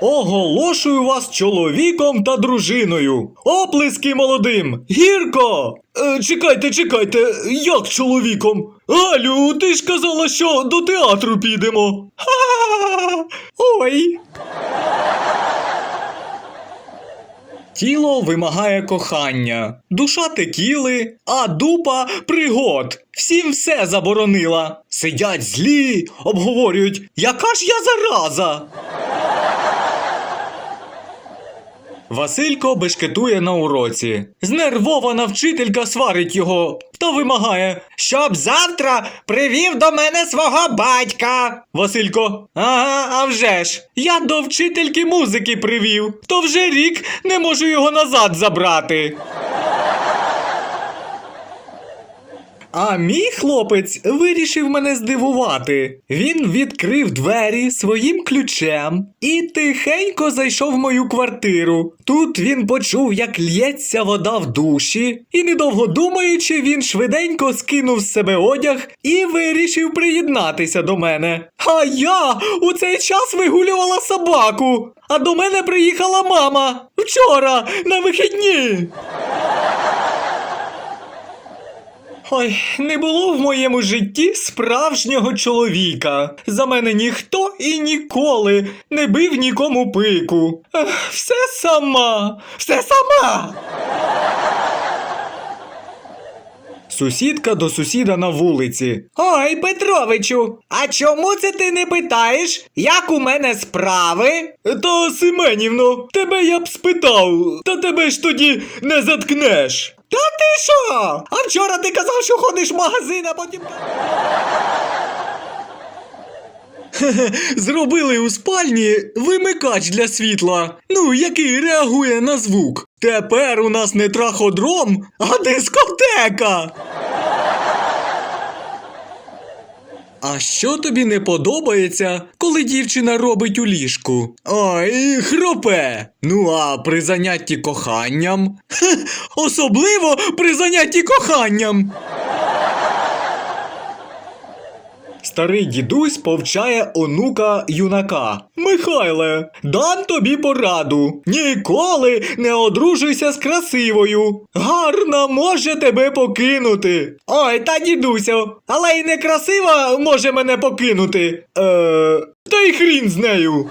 Оголошую вас чоловіком та дружиною. Оплески молодим! Гірко! Е, чекайте, чекайте, як чоловіком? Галю, ти ж казала, що до театру підемо. Ха-ха-ха! Ой. Тіло вимагає кохання, душа текіли, а дупа пригод. Всім все заборонила. Сидять злі, обговорюють, яка ж я зараза. Василько бешкетує на уроці. Знервована вчителька сварить його та вимагає, щоб завтра привів до мене свого батька. Василько, ага, а вже ж. Я до вчительки музики привів, то вже рік не можу його назад забрати. А мій хлопець вирішив мене здивувати. Він відкрив двері своїм ключем і тихенько зайшов в мою квартиру. Тут він почув, як лється вода в душі, і, недовго думаючи, він швиденько скинув з себе одяг і вирішив приєднатися до мене. А я у цей час вигулювала собаку. А до мене приїхала мама вчора на вихідні. Ой, не було в моєму житті справжнього чоловіка. За мене ніхто і ніколи не бив нікому пику. Все сама, все сама. Сусідка до сусіда на вулиці. Ой, Петровичу, а чому це ти не питаєш, як у мене справи? Та Семенівно, тебе я б спитав, та тебе ж тоді не заткнеш. Та ти що? А вчора ти казав, що ходиш в магазин, а потім. Зробили у спальні вимикач для світла, ну який реагує на звук. Тепер у нас не траходром, а дискотека. А що тобі не подобається, коли дівчина робить у ліжку? Ой, хропе. Ну а при занятті коханням? Особливо при занятті коханням. Старий дідусь повчає онука юнака. Михайле, дам тобі пораду. Ніколи не одружуйся з красивою. Гарна може тебе покинути. Ой, та дідусю, але й некрасива може мене покинути. Е, та й хрін з нею.